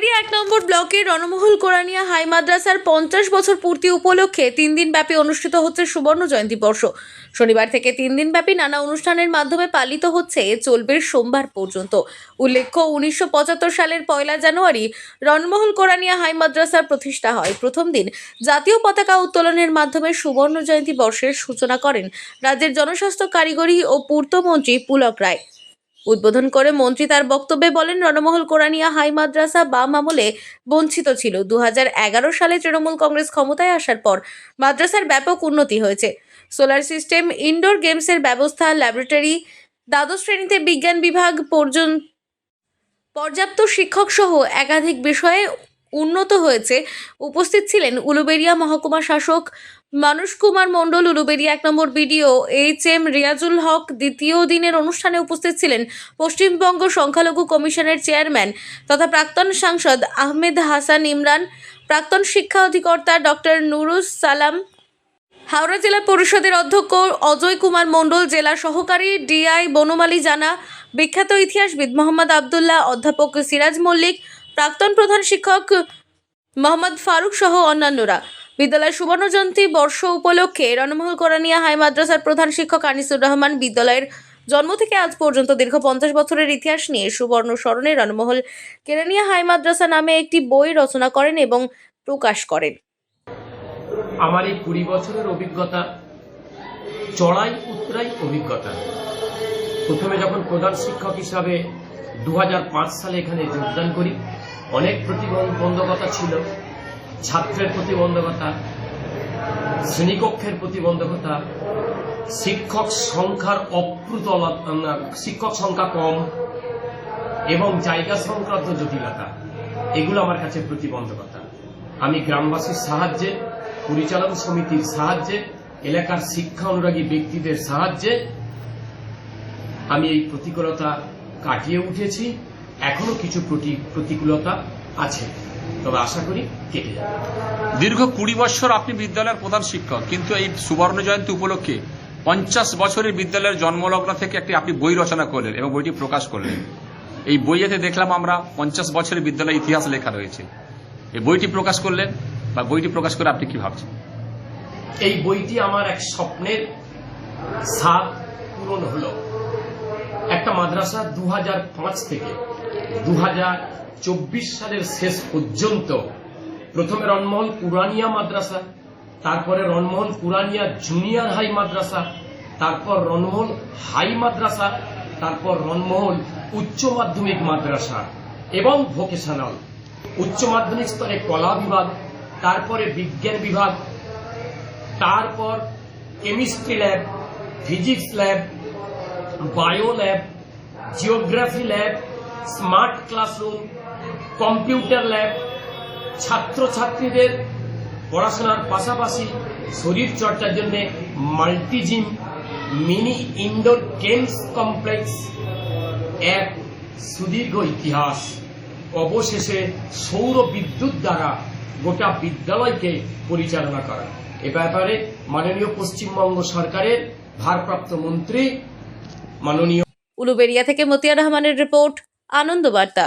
উলুবেড়িয়া এক নম্বর ব্লকের রণমহল কোরআনিয়া হাই মাদ্রাসার পঞ্চাশ বছর পূর্তি উপলক্ষে তিন দিন ব্যাপী অনুষ্ঠিত হচ্ছে সুবর্ণ জয়ন্তী বর্ষ। শনিবার থেকে তিন দিন ব্যাপী নানা অনুষ্ঠানের মাধ্যমে পালিত হচ্ছে চলবে সোমবার পর্যন্ত। উল্লেখ্য, উনিশশো পঁচাত্তর সালের পয়লা জানুয়ারি রণমহল কোরআনিয়া হাই মাদ্রাসার প্রতিষ্ঠা হয়। প্রথম দিন জাতীয় পতাকা উত্তোলনের মাধ্যমে সুবর্ণ জয়ন্তী বর্ষের সূচনা করেন রাজ্যের জনস্বাস্থ্য কারিগরি ও পূর্তমন্ত্রী পুলক রায়। উদ্বোধন করে মন্ত্রী তার বক্তব্যে বলেন, রণমহল, কোরানিয়া, হাই মাদ্রাসা, বাম আমলে বঞ্চিত ছিল। দু হাজার এগারো সালে তৃণমূল কংগ্রেস ক্ষমতায় আসার পর মাদ্রাসার ব্যাপক উন্নতি হয়েছে। সোলার সিস্টেম, ইনডোর গেমসের ব্যবস্থা, ল্যাবরেটরি, দ্বাদশ শ্রেণীতে বিজ্ঞান বিভাগ পর্যন্ত পর্যাপ্ত শিক্ষক সহ একাধিক বিষয়ে উন্নত হয়েছে। উপস্থিত ছিলেন উলুবেড়িয়া মহকুমা শাসক মানুষ কুমার মণ্ডল উলুবেড়িয়া এক নম্বর BDO H M Riazul Haque, দ্বিতীয় দিনের অনুষ্ঠানে উপস্থিত ছিলেন পশ্চিমবঙ্গ সংখ্যালঘু কমিশনের চেয়ারম্যান তথা প্রাক্তন সাংসদ আহমেদ হাসান ইমরান, প্রাক্তন শিক্ষা অধিকর্তা ডক্টর নুরুস সালাম, হাওড়া জেলা পরিষদের অধ্যক্ষ অজয় কুমার মণ্ডল, জেলা সহকারী ডিআই বনমালী জানা, বিখ্যাত ইতিহাসবিদ মোহাম্মদ আবদুল্লাহ, অধ্যাপক সিরাজ মল্লিক প্রাক্তন প্রধান শিক্ষক মোহাম্মদ ফারুক সহ অন্যান্যরা। বিদ্যালয়ের সুবর্ণজয়ন্তী বর্ষ উপলক্ষে রণমহল কোরআনিয়া হাই মাদ্রাসার প্রধান শিক্ষক আনিসুর রহমান বিদ্যালয়ের জন্ম থেকে আজ পর্যন্ত দীর্ঘ পঞ্চাশ বছরের ইতিহাস নিয়ে সুবর্ণ স্মরণে রণমহল কেরানিয়া হাই মাদ্রাসা নামে একটি বই রচনা করেন এবং প্রকাশ করেন। আমার এই কুড়ি বছরের অভিজ্ঞতা, চড়াই উতরাই অভিজ্ঞতা। প্রথমে যখন প্রধান শিক্ষক হিসাবে দু হাজার পাঁচ সালে এখানে যোগদান করি অনেক প্রতিবন্ধকতা ছিল। ছাত্রের প্রতিবন্ধকতা, শ্রেণীকক্ষের প্রতিবন্ধকতা, শিক্ষক সংখ্যার অপ্রুত শিক্ষক সংখ্যা কম এবং জায়গা সংক্রান্ত জটিলতা, এগুলো আমার কাছে প্রতিবন্ধকতা। আমি গ্রামবাসীর সাহায্যে, পরিচালন সমিতির সাহায্যে, এলাকার শিক্ষা অনুরাগী ব্যক্তিদের সাহায্যে আমি এই প্রতিকূলতা কাটিয়ে উঠেছি। এখনও কিছু প্রতিকূলতা আছে। তবে আশা করি কেটে যাবে। দীর্ঘ কুড়ি বছর আপনি বিদ্যালয়ের প্রধান শিক্ষক কিন্তু এই সুবর্ণ জয়ন্তী উপলক্ষে পঞ্চাশ বছরের বিদ্যালয়ের জন্মলগ্ন থেকে একটি আপনি বই রচনা করলেন এবং বইটি প্রকাশ করলেন। এই বইয়েতে দেখলাম আমরা পঞ্চাশ বছরের বিদ্যালয়ের ইতিহাস লেখা রয়েছে। এই বইটি প্রকাশ করলেন বা বইটি প্রকাশ করে আপনি কি ভাবছেন? এই বইটি আমার এক স্বপ্নের সাত পূরণ হলো। একটা মাদ্রাসা দু হাজার পাঁচ থেকে দু হাজার চব্বিশ সালের শেষ পর্যন্ত প্রথমে রণমহল কুরানিয়া মাদ্রাসা, তারপরে রণমহল কুরানিয়া জুনিয়র হাই মাদ্রাসা, তারপর রণমহল হাই মাদ্রাসা, তারপর রণমহল উচ্চ মাধ্যমিক মাদ্রাসা এবং ভোকেশনাল। উচ্চ মাধ্যমিক স্তরে কলা বিভাগ, তারপরে বিজ্ঞান বিভাগ, তারপর chemistry lab, physics lab bio lab geography lab smart classroom computer lab ছাত্রছাত্রীদের পড়াশোনার পাশাপাশি শরীর চর্চার জন্য multi gym mini indoor games complex এক সুদীর্ঘ ইতিহাস। অবশেষে সৌর বিদ্যুৎ দ্বারা গোটা বিদ্যালয়কে পরিচালনা করা। এ ব্যাপারে মাননীয় পশ্চিমবঙ্গ সরকারের ভারপ্রাপ্ত মন্ত্রী মাননীয় উলুবেড়িয়া থেকে মতিয়া রহমানের রিপোর্ট আনন্দ বার্তা